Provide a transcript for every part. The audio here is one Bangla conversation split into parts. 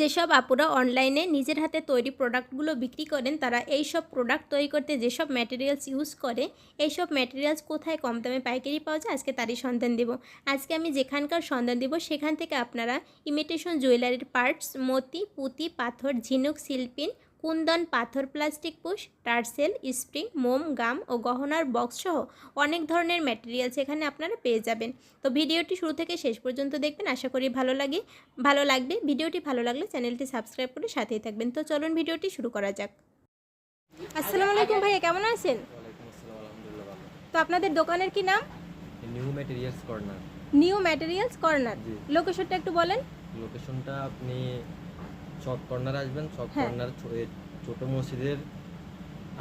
যেসব আপুরা অনলাইনে নিজের হাতে তৈরি প্রোডাক্টগুলো বিক্রি করেন, তারা এই সব প্রোডাক্ট তৈরি করতে যেসব ম্যাটেরিয়ালস ইউজ করে এই সব ম্যাটেরিয়ালস কোথায় কম দামে পাইকারি পাওয়া যায়, আজকে তারই সন্ধান দেব। আজকে আমি যেখানকার সন্ধান দেব, সেখান থেকে আপনারা ইমিটেশন জুয়েলারির পার্টস মতি, পুঁতি, পাথর, ঝিনুক শিল্পিন কুন্দন পাথর প্লাস্টিক পুশ টার্সেল স্প্রিং মোম গাম ও গহনার বক্স সহ অনেক ধরনের ম্যাটেরিয়ালস এখানে আপনারা পেয়ে যাবেন। তো ভিডিওটি শুরু থেকে শেষ পর্যন্ত দেখবেন আশা করি ভালো লাগে ভালো লাগবে। ভিডিওটি ভালো লাগলে চ্যানেলটি সাবস্ক্রাইব করে সাথেই থাকবেন। তো চলুন ভিডিওটি শুরু করা যাক। আসসালামু আলাইকুম ভাইয়া কেমন আছেন? তো আপনাদের দোকানের কি নাম? New Materials Corner New Materials Corner লোকেশনটা একটু বলেন। লোকেশনটা আপনি চক কর্নার আসবেন চক হ্যাঁ। কর্নার ছোট মসজিদের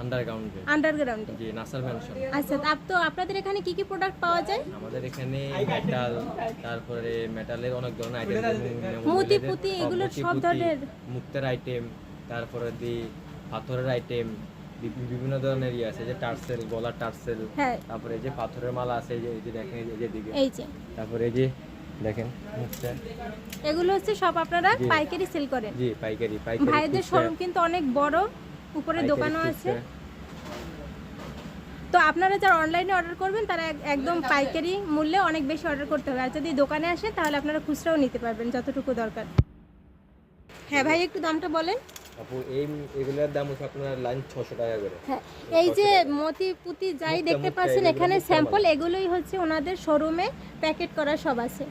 আন্ডারগ্রাউন্ডে আন্ডারগ্রাউন্ডে জি নাসার ম্যানশন আচ্ছা আপ- তো আপনাদের এখানে কি কি প্রোডাক্ট পাওয়া যায়? আমাদের এখানে মেটাল তারপরে মেটালের অনেক ধরনের আইটেম মুতি পুতি এগুলো সব ধরনের। মুক্তার আইটেম তারপরে দি পাথরের আইটেম বিভিন্ন ধরনের ইয়ে আছে যে টার্সেল গলার টার্সেল হ্যাঁ। তারপরে এই যে পাথরের মালা আছে এই যে এই যে দেখেন এই যে দিকে এই যে। তারপরে এই যে দেখেন এগুলো হচ্ছে সব আপনারা পাইকারি সেল করেন। জি পাইকারি পাইকারি ভাইদের শোরুম কিন্তু অনেক বড় উপরে দোকানও আছে। তো আপনারা যারা অনলাইনে অর্ডার করবেন তারা একদম পাইকারি মূল্যে অনেক বেশি অর্ডার করতে হবে। আর যদি দোকানে আসে তাহলে আপনারা খুচরাও নিতে পারবেন যতটুকু দরকার। হ্যাঁ ভাই একটু দামটা বলেন। আপু এই এগুলোর দাম হচ্ছে আপনার লাইন ছশো টাকা করে। হ্যাঁ এই যে মতি পুতি যাই দেখতে পাচ্ছেন এখানে স্যাম্পল। এগুলোই হচ্ছে ওনাদের শোরুমে প্যাকেট করা সব আছে।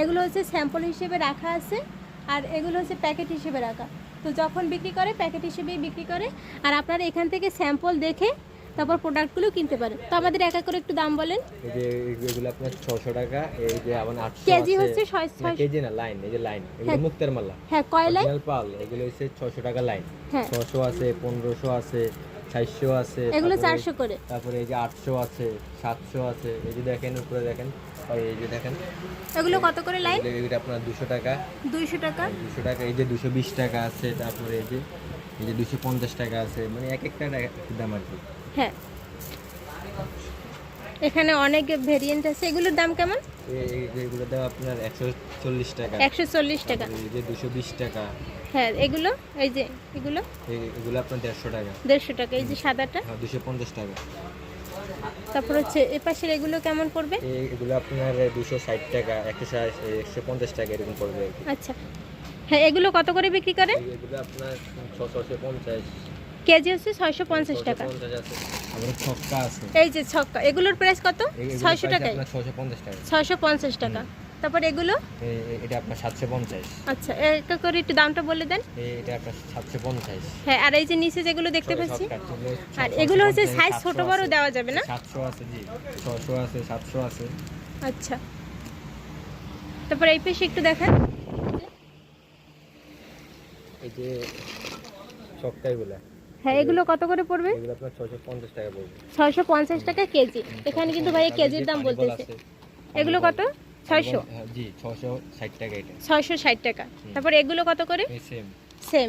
এগুলো হচ্ছে স্যাম্পল হিসেবে রাখা আছে আর এগুলো হচ্ছে প্যাকেট হিসেবে রাখা। তো যখন বিক্রি করে প্যাকেট হিসেবেই বিক্রি করে। আর আপনারা এখান থেকে স্যাম্পল দেখে তারপর প্রোডাক্টগুলো কিনতে পারেন। তো আমাদের একা করে একটু দাম বলেন। এই যে এগুলো আপনার ছশো টাকা এই যে আবার আটশো কেজি হচ্ছে কেজি না লাইন এই যে লাইন এগুলো হ্যাঁ। মুক্তার মালা। হ্যাঁ কয়লাই Original পাল এগুলো হচ্ছে ছশো টাকা লাইন। হ্যাঁ। ছশো আছে পনেরোশো আছে। চারশো আছে এগুলো চারশো করে। তারপরে এই যে আটশো আছে সাতশো আছে এই যে দেখেন উপরে দেখেন এই যে দেখেন। এগুলো কত করে লাইন এগুলো আপনার দুশো টাকা। দুইশো টাকা? দুশো টাকা এই যে দুশো বিশ টাকা আছে তারপরে এই যে এই যে দুশো পঞ্চাশ টাকা আছে মানে এক একটা দাম আর কি। হ্যাঁ। এখানে অনেক ভেরিয়েন্ট আছে। এগুলোর দাম কেমন? এ- এ- দাম আপনার একশো চল্লিশ টাকা। একশো চল্লিশ টাকা। এই যে দুশো বিশ টাকা। হ্যাঁ এগুলো? এই যে এগুলো? এগুলো আপনার দেড়শো টাকা। দেড়শো টাকা এই যে সাদাটা? হ্যাঁ দুশো পঞ্চাশ টাকা। তারপর হচ্ছে এ পাশের এগুলো কেমন পড়বে? এগুলো আপনার দুশো ষাট টাকা একশো একশো পঞ্চাশ টাকা এরকম পড়বে আচ্ছা। হ্যাঁ এগুলো কত করে বিক্রি করে? এগুলো আপনার ছশো পঞ্চাশ। কেজি হচ্ছে ছয়শো পঞ্চাশ টাকা। এই যে ছক্কা এগুলোর প্রাইস কত? ছয়শো টাকায়। টাকা। ছয়শো পঞ্চাশ টাকা। তারপর এগুলো? এটা আপনার সাতশো পঞ্চাশ। আচ্ছা একটা করে একটু দামটা বলে দেন। এটা আপনার সাতশো পঞ্চাশ। হ্যাঁ আর এই যে নিচে যেগুলো দেখতে পাচ্ছি আর এগুলো হচ্ছে সাইজ ছোট বড় দেওয়া যাবে না? সাতশো আছে জি ছশো আছে সাতশো আছে। আচ্ছা। তারপর এই পেশে একটু দেখেন। এই যে ছক্কাইগুলো হ্যাঁ এগুলো কত করে পড়বে? এগুলো আপনার ছশো পঞ্চাশ টাকা পড়বে। ছয়শো পঞ্চাশ টাকা কেজি। এখানে কিন্তু ভাই কেজির দাম বল বলতেছে। এগুলো কত? ছয়শো? হ্যাঁ, জি ছয়শো ষাট টাকা এটা। ছয়শো ষাট টাকা। তারপরে এগুলো কত করে? সেম। সেম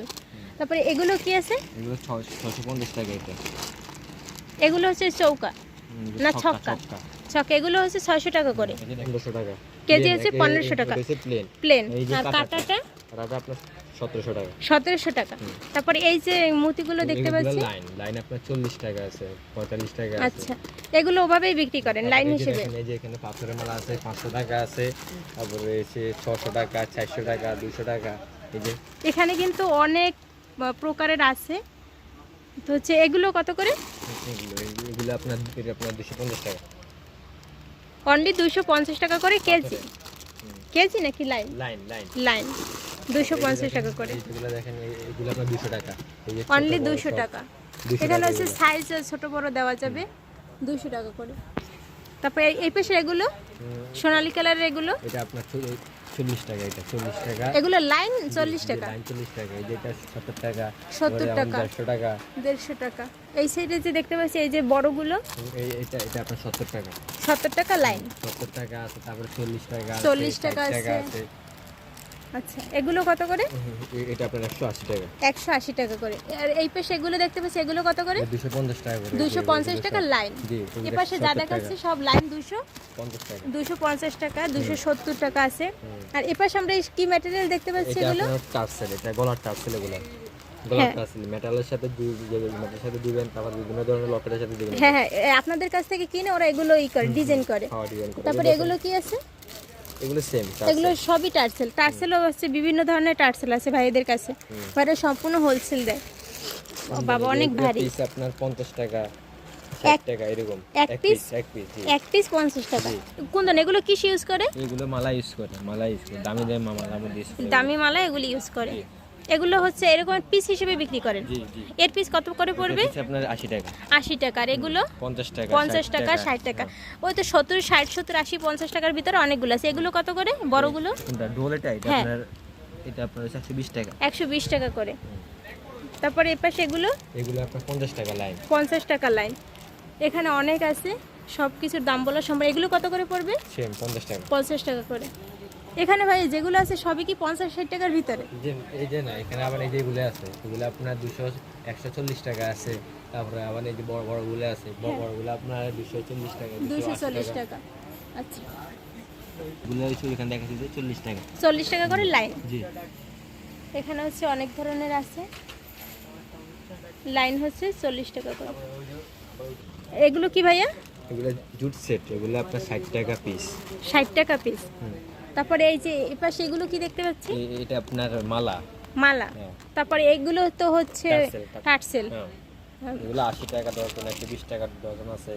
তারপরে এগুলো কি আছে? এগুলো ছশো পঞ্চাশ টাকা এটা। এগুলো হচ্ছে চৌকা না, ছক্কা, ছক্কা। এগুলো হচ্ছে ছয়শো টাকা করে। এই টাকা। কেজি এ- 1500 টাকা। প্লেন আর কাটাটা? আপনার সতেরোশো টাকা। সতেরোশো টাকা। তারপরে এই যে মুতিগুলো দেখতে পাচ্ছি? লাইন লাইন আপনার চল্লিশ টাকা আছে পঁয়তাল্লিশ টাকা আচ্ছা এগুলো ওভাবেই বিক্রি করেন লাইন হিসেবে? এই যে এখানে পাথরের মালা আছে পাঁচশো টাকা আছে। তারপরে রয়েছে ছশো টাকা চারশো টাকা দুশো টাকা। এই যে এখানে কিন্তু অনেক প্রকারের আছে। তো হচ্ছে এগুলো কত করে? এগুলো এগুলো আপনার আপনার দুশো পঞ্চাশ টাকা। অনলি দুশো পঞ্চাশ টাকা করে কেজি। কেজি নাকি লাইন? Line line. লাইন। দুশো পঞ্চাশ টাকা করে। অনলি দুশো টাকা। 200 এখানে হচ্ছে সাইজ ছোট বড় দেওয়া যাবে। দুশো টাকা করে। তারপরে এই- এই পাশে এগুলো? সোনালি কালারের এগুলো? এটা আপনার চল- চল্লিশ টাকা এটা চল্লিশ টাকা। এগুলো লাইন চল্লিশ টাকা। লাইন চল্লিশ টাকা এই যে সত্তর টাকা সত্তর টাকা। দেড়শো টাকা। দেড়শো টাকা। এই সাইডে যে দেখতে পাচ্ছি এই যে বড়গুলো এই এটা এটা আপনার সত্তর টাকা। সত্তর টাকা লাইন। সত্তর টাকা আছে তারপরে চল্লিশ টাকা চল্লিশ টাকা আছে। আচ্ছা এগুলো কত করে? এটা আপনার একশো আশি টাকা। একশো আশি টাকা করে। আর এই পাশে এগুলো দেখতে পাচ্ছি এগুলো কত করে? দুশো পঞ্চাশ টাকা করে। দুশো পঞ্চাশ টাকা লাইন। জি এ পাশে যা দেখাচ্ছে সব লাইন দুশো পঞ্চাশ টাকা। দুশো পঞ্চাশ টাকা দুশো সত্তর টাকা আছে। আর এ পাশে আমরা এই কি ম্যাটেরিয়াল দেখতে পাচ্ছি এটা এগুলো? আপনার টার্সেল এটা গলার টার্সেল এগুলো। হ্যাঁ। মেটালের সাথে মেটালের সাথে দিবেন তারপর বিভিন্ন ধরনের লকেটের সাথে দিবেন। হ্যাঁ হ্যাঁ আপনাদের কাছ থেকে কিনে ওরা এগুলো ই করে খাওয়া ডিজাইন করে। তারপরে এগুলো কি আছে? এগুলো সেম এগুলো সবই টার্সেল টার্সেলও হচ্ছে বিভিন্ন ধরনের টার্সেল আছে ভাইদের কাছে। ভাইরা সম্পূর্ণ হোলসেল দেয়। বাবা অনেক ভারী। পিস আপনার পঞ্চাশ টাকা এক- টাকা এরকম। এক পিস এক পিস এক পিস পঞ্চাশ টাকা। কোন ধরনের এগুলো কিস ইউজ করে? এগুলো মালা ইউজ করে মালা ইউজ করে দামি দামি মালা দামি মালা এগুলো ইউজ করে। এগুলো হচ্ছে এরকম পিস হিসেবে বিক্রি করেন। এর পিস কত করে পড়বে? আপনার আশি টাকা। আশি টাকা। আর এগুলো? পঞ্চাশ টাকা পঞ্চাশ টাকা ষাট টাকা। ওই তো সত্তর ষাট সত্তর আশি পঞ্চাশ টাকার ভিতরে অনেকগুলো আছে। এগুলো কত করে বড়গুলো? হ্যাঁ। আপনার এটা আপনার একশো বিশ টাকা। একশো বিশ টাকা করে। তারপরে এপাশে এগুলো? এগুলো আপনার পঞ্চাশ টাকা লাইন পঞ্চাশ টাকা লাইন এখানে অনেক আছে। সব কিছুর দাম বলা সম্ভব এগুলো কত করে পড়বে? সেম পঞ্চাশ টাকা। পঞ্চাশ টাকা করে। এখানে ভাই যেগুলো আছে সবই কি পঞ্চাশ ষাট টাকার ভিতরে? এই যে এই যে না এখানে আবার এই যেগুলো আছে এগুলো আপনার দুশো একশো চল্লিশ টাকা আছে তারপরে আবার এই যে বড় বড়গুলো আছে বড় বড়গুলো আপনার দুশো চল্লিশ টাকা দুশো চল্লিশ টাকা। আচ্ছা। এগুলো হচ্ছে এখানে দেখা যাচ্ছে চল্লিশ টাকা। চল্লিশ টাকা করে লাইন? জি। এখানে হচ্ছে অনেক ধরনের আছে। লাইন হচ্ছে চল্লিশ টাকা করে। এগুলো কি ভাইয়া? এগুলো জুট সেট এগুলো আপনার ষাট টাকা পিস ষাট টাকা পিস তারপরে এই যে এপাশে এগুলো কি দেখতে পাচ্ছি? এটা আপনার মালা। মালা। হ্যাঁ। তারপরে এগুলো তো হচ্ছে টাটসেল হ্যাঁ। এগুলো 80 টাকা ডজন 120 টাকা ডজন আছে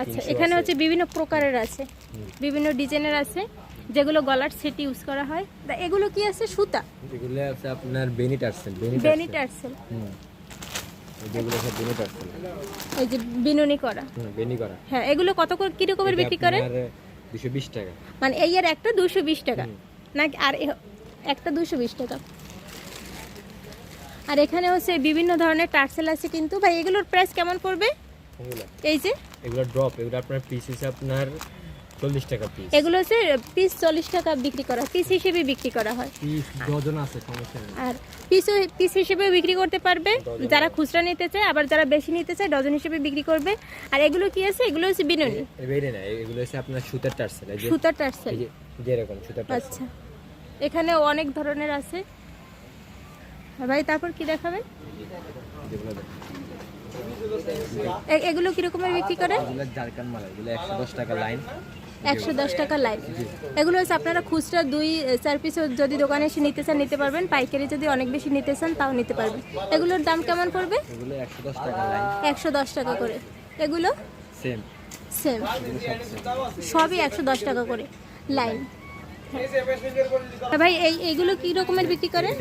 আচ্ছা এখানে হচ্ছে বিভিন্ন প্রকারের আছে বিভিন্ন ডিজাইনের আছে যেগুলো গলার সেট ইউজ করা হয়। এগুলো কি আছে? সুতা? এগুলো আছে আপনার বেনি টাটসেল বেনি টাটসেল এই যে বিনুনি করা। বেনি করা। হ্যাঁ এগুলো কত করে কি রকমের বিক্রি করে? 220 টাকা। মানে এই আর একটা 220 টাকা। নাকি আর একটা 220 টাকা। আর এখানেও সে বিভিন্ন ধরনের টার্সেল আছে কিন্তু। ভাই এগুলোর প্রাইস কেমন পড়বে? এই যে। এগুলো ড্রপ এগুলো আপনার পিস হিসেবে আপনার চল্লিশ টাকা পিস এগুলো হচ্ছে পিস চল্লিশ টাকা বিক্রি করা পিস হিসেবে বিক্রি করা হয়। পিস ডজন আছে সমস্যা নেই। আর পিস পিস হিসেবে বিক্রি করতে পারবে। যারা খুচরা নিতে চায় আবার যারা বেশি নিতে চায় ডজন হিসেবে বিক্রি করবে। আর এগুলো কি আছে? এগুলো হচ্ছে বিনুনি। বেরে না এগুলো হচ্ছে আপনার সুতার টার্সেল। এই যে সুতার টার্সেল। এই যে যেরকম সুতার টার্সেল। আচ্ছা। এখানে অনেক ধরনের আছে। ভাই তারপর কি এ- এগুলো কিরকমের বিক্রি করে? এগুলো জারকান মালা এগুলো একশো দশ টাকা লাইন একশো দশ টাকা লাইন এগুলো হচ্ছে আপনারা খুচরা দুই চার পিস যদি দোকানে এসে নিতে চান নিতে পারবেন। পাইকারি যদি অনেক বেশি নিতে চান তাও নিতে পারবেন। এগুলোর দাম কেমন পড়বে? একশো দশ টাকা করে। এগুলো? সেম সবই একশো দশ টাকা করে লাইন ভাই এই এইগুলো কি রকমের বিক্রি করেন?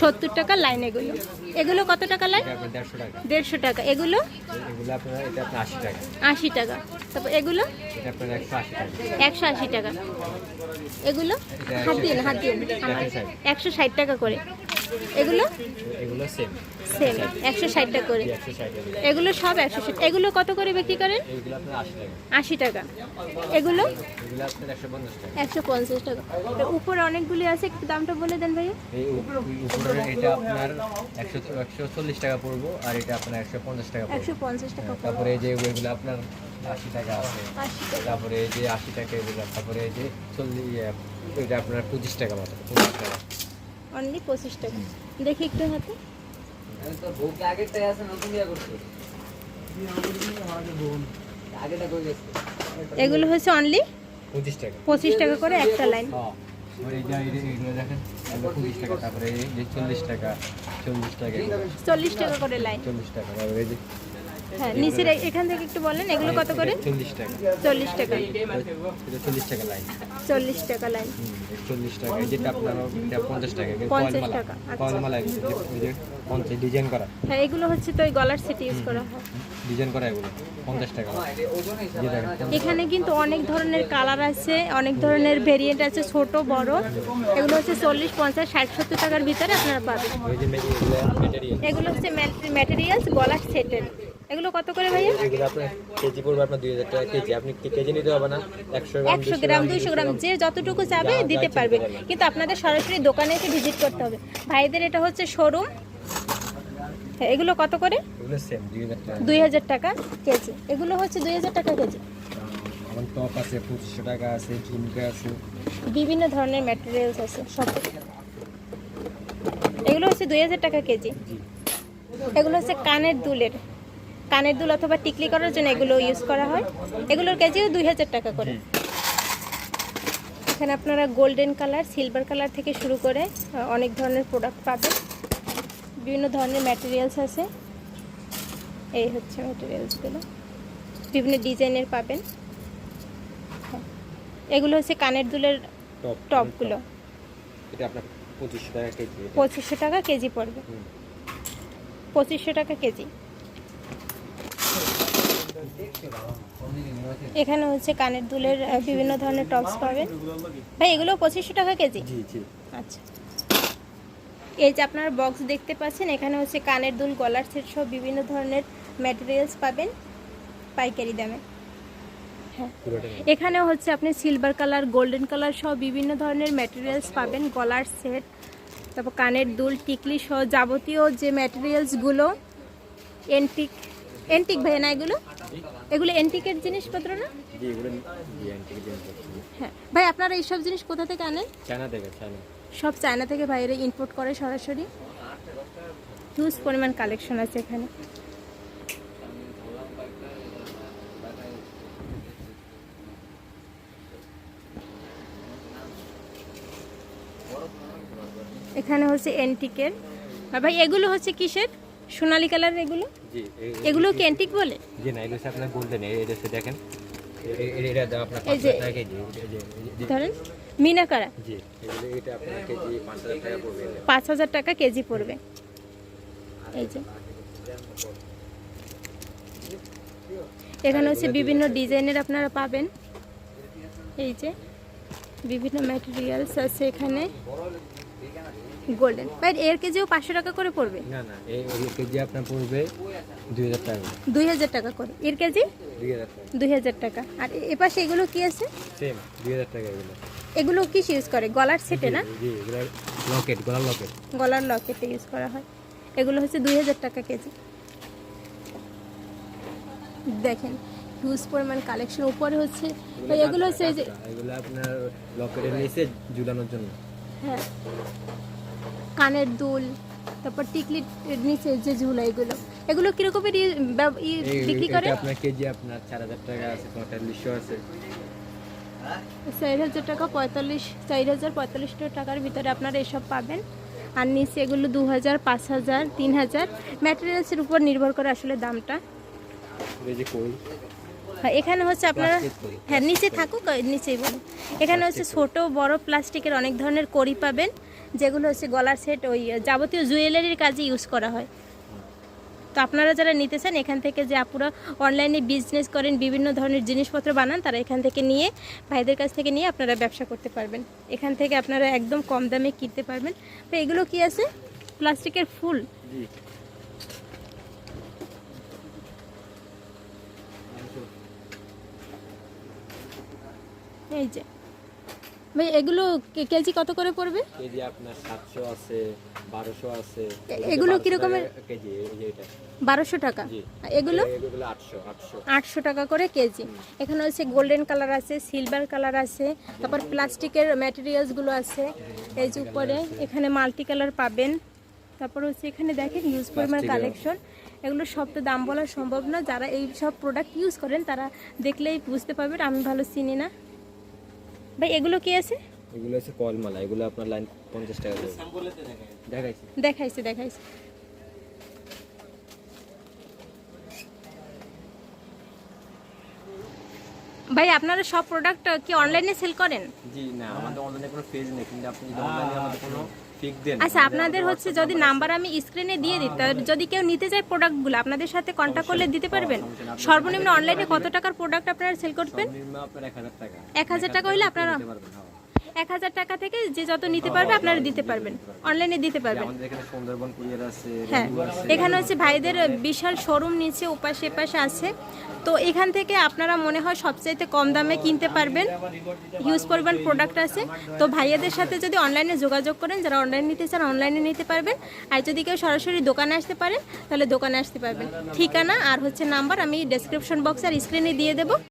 সত্তর টাকা লাইন এগুলো এগুলো। কত টাকা লাইন দেড়শো টাকা। এগুলো? এগুলো আপনার এটা আপনার আশি টাকা। তারপর এগুলো? একশো আশি টাকা। এগুলো? হাত দিন হাত দিন একশো ষাট টাকা করে। এগুলো? এগুলো সেম সেম একশো ষাট টাকা করে। এগুলো সব একশো ষাট এগুলো কত করে বিক্রি করেন? এগুলো আপনার আশি টাকা। আশি টাকা। এগুলো? এগুলো আপনার একশো পঞ্চাশ টাকা। একশো পঞ্চাশ টাকা। তো উপরে অনেকগুলি আছে একটু দামটা বলে দেন ভাইয়া। এই উপরে এটা আপনার একশো একশো চল্লিশ টাকা পড়ব আর এটা আপনার একশো পঞ্চাশ টাকা পড়ব। একশো পঞ্চাশ টাকা তারপরে এই যে এগুলো আপনার আশি টাকা আছে। তারপরে এই যে আশি টাকা এগুলো তারপরে এই যে চল্লিশ এটা আপনার পঁচিশ টাকা মতো পঁচিশ টাকা। অনলি পঁচিশ টাকা। দেখি একটু হাতে। এগুলো হচ্ছে অনলি পঁচিশ টাকা। পঁচিশ টাকা করে একটা লাইন চল্লিশ টাকা চল্লিশ টাকা চল্লিশ টাকা করে লাইন চল্লিশ টাকা হ্যাঁ নিচের এখান থেকে একটু বলেন এগুলো কত করে? চল্লিশ টাকা। চল্লিশ টাকা। চল্লিশ টাকা লাইন চল্লিশ টাকা লাইন চল্লিশ টাকা। যেটা আপনার পঞ্চাশ টাকা। পঞ্চাশ টাকা, আচ্ছা। কয়েল মালা এগুলো যে- এই যে পঞ্চাশ ডিজাইন করা। হ্যাঁ এগুলো হচ্ছে তো ওই গলার সেট ইউজ করা হয়। ডিজাইন করা এগুলো পঞ্চাশ টাকা। এখানে কিন্তু অনেক ধরনের কালার আছে অনেক ধরনের ভেরিয়েন্ট আছে ছোট বড়। এগুলো হচ্ছে চল্লিশ পঞ্চাশ ষাট সত্তর টাকার ভিতরে আপনারা পাবেন। এগুলো হচ্ছে ম্যাটেরিয়ালস গলার সেটের এগুলো কত করে ভাইয়া? এগুলো আপনার কেজি পড়বে আপনার দুই হাজার টাকা কেজি। আপনি কেজি নিতে হবে না? একশো গ্রাম একশো গ্রাম দুইশো গ্রাম যে যতটুকু চাবে যা- যা দিতে পারবে। কিন্তু আপনাদের সরাসরি দোকানে এসে ভিজিট করতে হবে। ভাইদের এটা হচ্ছে শোরুম এগুলো কত করে? এগুলো সেম দুই হাজার টাকা। কেজি। এগুলো হচ্ছে দুই হাজার টাকা কেজি। আমার টপ আছে পঁচিশশো টাকা আছে ঝুমকা আছে। বিভিন্ন ধরনের ম্যাটেরিয়ালস আছে সব। এগুলো হচ্ছে দুই হাজার টাকা কেজি। এগুলো হচ্ছে কানের দুলের। কানের দুল অথবা টিকলি করার জন্য এগুলো ইউজ করা হয়। এগুলোর কেজিও দুই হাজার টাকা করে। এখানে আপনারা গোল্ডেন কালার সিলভার কালার থেকে শুরু করে অনেক ধরনের প্রোডাক্ট পাবেন। বিভিন্ন ধরনের ম্যাটেরিয়ালস আছে। এই হচ্ছে ম্যাটেরিয়ালসগুলো বিভিন্ন ডিজাইনের পাবেন। হ্যাঁ। এগুলো হচ্ছে কানের দুলের টপ টপগুলো। পঁচিশশো টাকা কেজি। পড়বে। পঁচিশশো টাকা কেজি। এখানে হচ্ছে কানের দুলের বিভিন্ন ধরনের টপস পাবেন। ভাই এগুলো পঁচিশশো টাকা কেজি? আচ্ছা। এই যে আপনার বক্স দেখতে পাচ্ছেন এখানে হচ্ছে কানের দুল গলার সেট সব বিভিন্ন ধরনের ম্যাটেরিয়ালস পাবেন পাইকারি দামে। হ্যাঁ। এখানে হচ্ছে আপনি সিলভার কালার গোল্ডেন কালার সহ বিভিন্ন ধরনের ম্যাটেরিয়ালস পাবেন গলার সেট তারপর কানের দুল টিকলি সহ যাবতীয় যে ম্যাটেরিয়ালসগুলো এন্টিক এন্টিক ভাই না এগুলো? এগুলো এন্টিকের জিনিসপত্র না? জি এগুলো জি হ্যাঁ। ভাই আপনারা এইসব জিনিস কোথা থেকে আনেন? চায়না থেকে চায়না। সব চায়না থেকে বাইরে ইম্পোর্ট করে সরাসরি? হিউজ পরিমাণ কালেকশন আছে এখানে। এখানে হচ্ছে এন্টিকের ভাই এগুলো হচ্ছে কিসের? সোনালি কালার এগুলো এগুলো কি এন্টিক বলে জি না এগুলো হচ্ছে আপনার গোল্ডেন এটা হচ্ছে দেখেন এটা আপনার এই যে- ধরেন মিনাকারা জি এটা আপনার কেজি পাঁচ হাজার টাকা পড়বে এটা। পাঁচ হাজার টাকা কেজি পড়বে এই যে এখানে হচ্ছে বিভিন্ন ডিজাইনের আপনারা পাবেন এই যে বিভিন্ন ম্যাটেরিয়ালস আছে এখানে গোল্ডেন ভাই এর কেজিও পাঁচশো টাকা করে পড়বে? না না কেজি আপনার পড়বে দুই হাজার টাকা। দুই হাজার টাকা করে। এর কেজি? দুই হাজার টাকা। আর এ- এপাশে এগুলো কি আছে? সেম দুই হাজার টাকা এগুলো। এগুলো কিস ইউজ করে? গলার সেটে না? লকেট গলার লকেট গলার লকেটে ইউজ করা হয়। এগুলো হচ্ছে দুই হাজার টাকা কেজি। দেখেন হিউজ পরিমাণ কালেকশন উপরে হচ্ছে এগুলো হচ্ছে এগুলো আপনার লকেটের নিচে ঝুলানোর জন্য। হ্যাঁ। কানের দুল তারপর টিকলির নিচে যে ঝুলা এগুলো। এগুলো কিরকমের বিক্রি করে? আপনার কেজি আপনার চার হাজার টাকা আছে পঁয়তাল্লিশশো আছে। চার হাজার টাকা পঁয়তাল্লিশ চার হাজার পঁয়তাল্লিশ টাকার ভিতরে আপনারা এসব পাবেন। আর নিচে এগুলো দু হাজার পাঁচ হাজার তিন হাজার। ম্যাটেরিয়ালসের উপর নির্ভর করে আসলে দামটা। এখানে হচ্ছে আপনারা হ্যাঁ নিচে থাকুক নিচেই বলুন। এখানে হচ্ছে ছোট বড় প্লাস্টিকের অনেক ধরনের কড়ি পাবেন যেগুলো হচ্ছে গলার সেট ওই যাবতীয় জুয়েলারির কাজে ইউজ করা হয়। তো আপনারা যারা নিতে চান এখান থেকে যে আপুরা অনলাইনে বিজনেস করেন বিভিন্ন ধরনের জিনিসপত্র বানান তারা এখান থেকে নিয়ে ভাইদের কাছ থেকে নিয়ে আপনারা ব্যবসা করতে পারবেন। এখান থেকে আপনারা একদম কম দামে কিনতে পারবেন। তো এগুলো কি আছে? প্লাস্টিকের ফুল। এই যে। ভাই এগুলো কে- কেজি কত করে পড়বে? কেজি আপনার সাতশো আছে বারোশো আছে। এগুলো 1200 কিরকমের? টাকা কেজি এটা। বারোশো টাকা। জি। এগুলো? এগুলো আটশো আটশো। আটশো টাকা করে কেজি। এখানে হচ্ছে গোল্ডেন কালার আছে সিলভার কালার আছে তারপর প্লাস্টিকের ম্যাটেরিয়ালসগুলো আছে। এই যে উপরে এখানে মাল্টি কালার পাবেন। তারপর হচ্ছে এখানে দেখেন ইউজ পরিমাণ কালেকশন এগুলো সব তো দাম বলা সম্ভব না। যারা এই সব প্রোডাক্ট ইউজ করেন তারা দেখলেই বুঝতে পারবেন। আমি ভালো চিনি না। ভাই এগুলো কি আছে? এগুলো হচ্ছে কলমালা এগুলো আপনার লাইন পঞ্চাশ টাকা দেখাইছি দেখাইছি। দেখাইছে দেখাইছে। ভাই আপনারা সব প্রোডাক্ট কি অনলাইনে সেল করেন? জি না আমাদের অনলাইনে কোনো পেজ নেই কিন্তু আপনি যদি অনলাইনে আমাদের কোনো আচ্ছা আপনাদের হচ্ছে যদি নাম্বার আমি স্ক্রিনে দিয়ে দিই যদি কেউ নিতে চায় প্রোডাক্টগুলো আপনাদের সাথে কন্ট্যাক্ট করলে দিতে পারবেন? সর্বনিম্ন অনলাইনে কত টাকার প্রোডাক্ট আপনারা সেল করবেন? এক হাজার টাকা। হলে হইলে আপনারা। এক হাজার টাকা থেকে যে যত নিতে পারবে আপনারা দিতে পারবেন। অনলাইনে দিতে পারবেন। হ্যাঁ এখানে হচ্ছে ভাইদের বিশাল শোরুম নিচে ওপাশে এপাশে আছে। তো এখান থেকে আপনারা মনে হয় সবচাইতে কম দামে কিনতে পারবেন। হিউজ পরিমাণ প্রোডাক্ট আছে। তো ভাইয়াদের সাথে যদি অনলাইনে যোগাযোগ করেন যারা অনলাইন নিতে চান অনলাইনে নিতে পারবেন। আর যদি কেউ সরাসরি দোকানে আসতে পারেন তাহলে দোকানে আসতে পারবেন। ঠিকানা আর হচ্ছে নাম্বার আমি ডেসক্রিপশন বক্স আর স্ক্রিনে দিয়ে দেবো।